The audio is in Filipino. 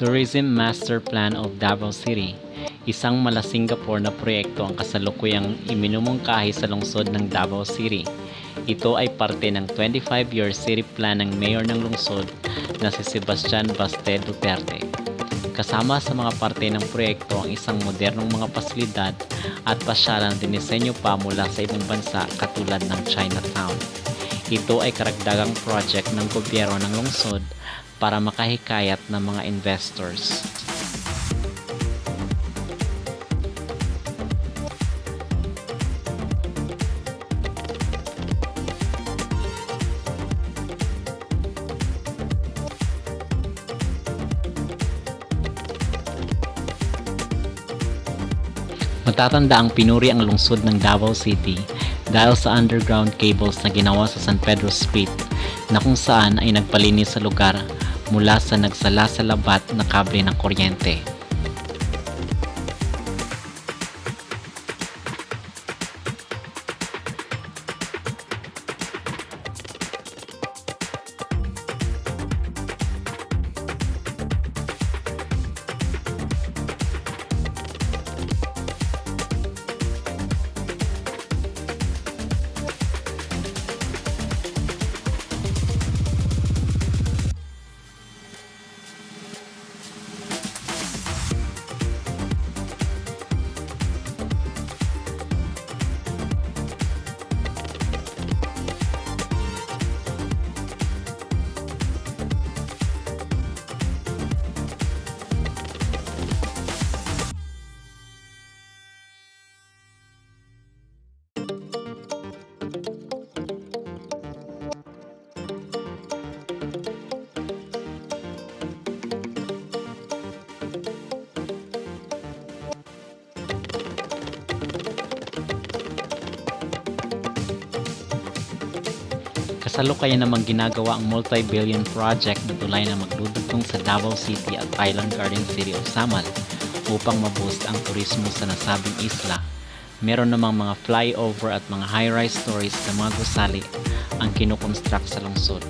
Tourism Master Plan of Davao City, isang mala Singapore na proyekto ang kasalukuyang iminumungkahi sa lungsod ng Davao City. Ito ay parte ng 25-year city plan ng mayor ng lungsod na si Sebastian Baste Duterte. Kasama sa mga parte ng proyekto ang isang modernong mga pasilidad at pasyalang dinisenyo pa mula sa ibang bansa katulad ng Chinatown. Ito ay karagdagang project ng gobyerno ng lungsod para makahikayat ng mga investors. Matatanda ang pinuri ang lungsod ng Davao City dahil sa underground cables na ginawa sa San Pedro Street na kung saan ay nagpalinis sa lugar mula sa nagsala sa labat na kable ng kuryente. Kasalukuyan namang ginagawa ang multi-billion project na tulay na magdudugtong sa Davao City at Island Garden City of Samal upang maboost ang turismo sa nasabing isla. Meron namang mga flyover at mga high-rise stories na mga gusali ang kinukonstruct sa lungsod.